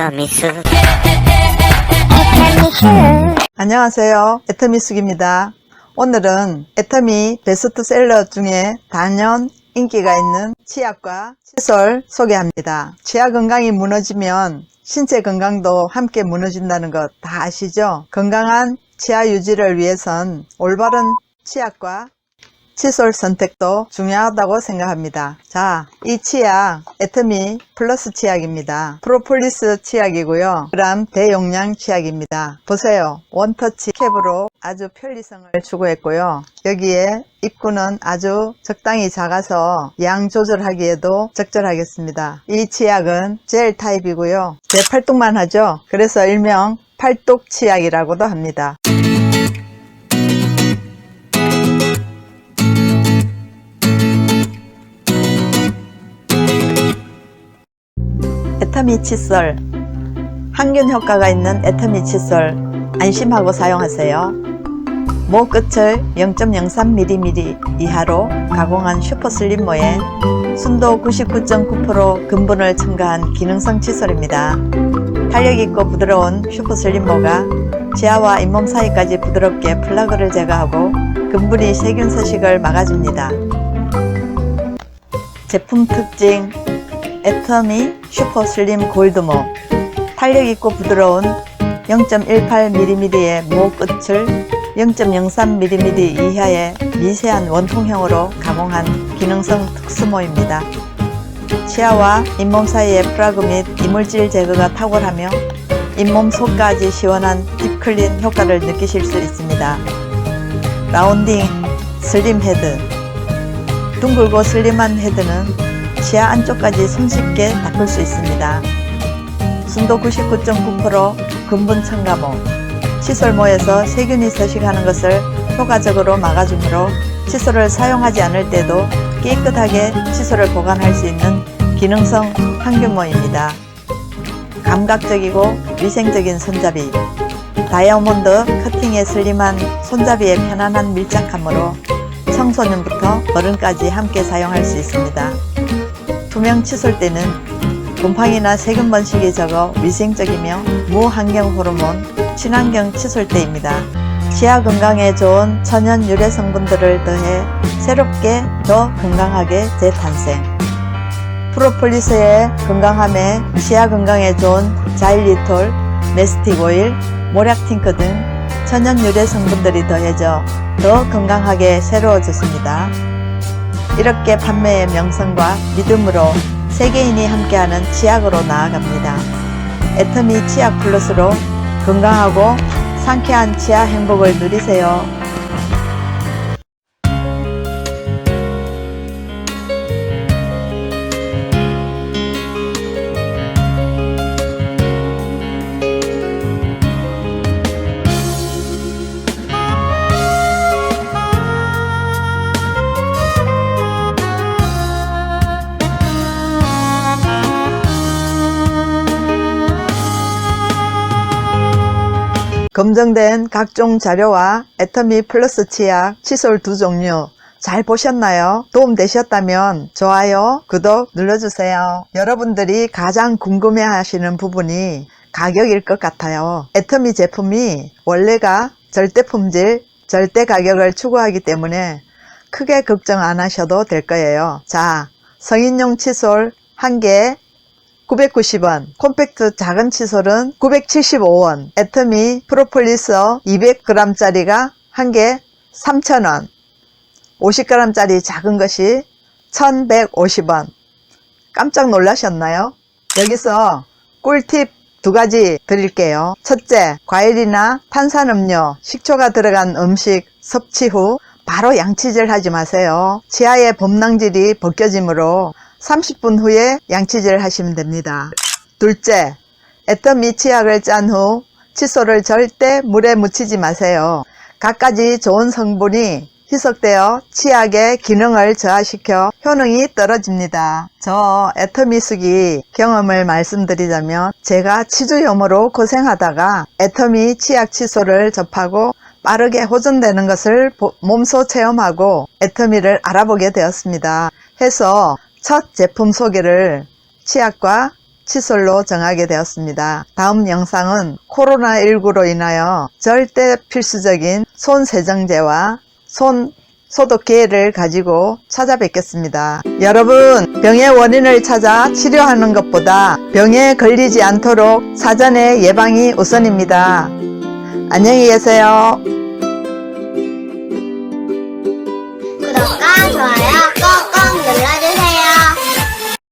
에터미스 안녕하세요. 에터미숙입니다. 오늘은 에터미 베스트셀러 중에 단연 인기가 있는 치약과 칫솔 소개합니다. 치아 건강이 무너지면 신체 건강도 함께 무너진다는 것 다 아시죠? 건강한 치아 유지를 위해선 올바른 치약과 칫솔 선택도 중요하다고 생각합니다. 자, 이 치약 에터미 플러스 치약입니다. 프로폴리스 치약이고요. 그람 대용량 치약입니다. 보세요. 원터치 캡으로 아주 편리성을 추구했고요. 여기에 입구는 아주 적당히 작아서 양 조절하기에도 적절하겠습니다. 이 치약은 젤 타입이고요. 대팔뚝만 하죠. 그래서 일명 팔뚝 치약이라고도 합니다. 에터미 칫솔 항균 효과가 있는 에터미 칫솔 안심하고 사용하세요. 모 끝을 0.03mm 이하로 가공한 슈퍼슬림모에 순도 99.9% 근분을 첨가한 기능성 칫솔입니다. 탄력있고 부드러운 슈퍼슬림모가 치아와 잇몸 사이까지 부드럽게 플라그를 제거하고 근분이 세균 서식을 막아줍니다. 제품 특징 애터미 슈퍼 슬림 골드모 탄력 있고 부드러운 0.18mm의 모 끝을 0.03mm 이하의 미세한 원통형으로 가공한 기능성 특수모입니다. 치아와 잇몸 사이의 프라그 및 이물질 제거가 탁월하며 잇몸 속까지 시원한 딥클린 효과를 느끼실 수 있습니다. 라운딩 슬림 헤드 둥글고 슬림한 헤드는 치아 안쪽까지 손쉽게 닦을 수 있습니다. 순도 99.9% 근분 첨가모 칫솔모에서 세균이 서식하는 것을 효과적으로 막아주므로 칫솔을 사용하지 않을 때도 깨끗하게 칫솔을 보관할 수 있는 기능성 항균모입니다. 감각적이고 위생적인 손잡이 다이아몬드 커팅에 슬림한 손잡이의 편안한 밀착감으로 청소년부터 어른까지 함께 사용할 수 있습니다. 투명 칫솔대는 곰팡이나 세균 번식이 적어 위생적이며 무환경 호르몬 친환경 칫솔대입니다. 치아 건강에 좋은 천연 유래 성분들을 더해 새롭게 더 건강하게 재탄생. 프로폴리스의 건강함에 치아 건강에 좋은 자일리톨, 메스틱 오일, 모략 팅크 등 천연 유래 성분들이 더해져 더 건강하게 새로워졌습니다. 이렇게 판매의 명성과 믿음으로 세계인이 함께하는 치약으로 나아갑니다. 애터미 치약 플러스로 건강하고 상쾌한 치아 행복을 누리세요. 검증된 각종 자료와 애터미 플러스 치약, 칫솔 두 종류 잘 보셨나요? 도움 되셨다면 좋아요, 구독 눌러주세요. 여러분들이 가장 궁금해 하시는 부분이 가격일 것 같아요. 애터미 제품이 원래가 절대 품질, 절대 가격을 추구하기 때문에 크게 걱정 안 하셔도 될 거예요. 자, 성인용 칫솔 한개 990원, 콤팩트 작은 칫솔은 975원, 애터미 프로폴리스 200g짜리가 한 개 3,000원, 50g짜리 작은 것이 1,150원. 깜짝 놀라셨나요? 여기서 꿀팁 두 가지 드릴게요. 첫째, 과일이나 탄산음료, 식초가 들어간 음식 섭취 후 바로 양치질 하지 마세요. 치아의 범낭질이 벗겨지므로 30분 후에 양치질 하시면 됩니다. 둘째, 애터 미 치약을 짠 후 칫솔을 절대 물에 묻히지 마세요. 갖가지 좋은 성분이 희석되어 치약의 기능을 저하시켜 효능이 떨어집니다. 저 애터미숙이 경험을 말씀드리자면 제가 치주염으로 고생하다가 애터미 치약 칫솔을 접하고 빠르게 호전되는 것을 보- 몸소 체험하고 애터미를 알아보게 되었습니다. 해서 첫 제품 소개를 치약과 칫솔로 정하게 되었습니다. 다음 영상은 코로나19로 인하여 절대 필수적인 손 세정제와 손 소독기를 가지고 찾아뵙겠습니다. 여러분, 병의 원인을 찾아 치료하는 것보다 병에 걸리지 않도록 사전에 예방이 우선입니다. 안녕히 계세요. 구독과 좋아요 꼭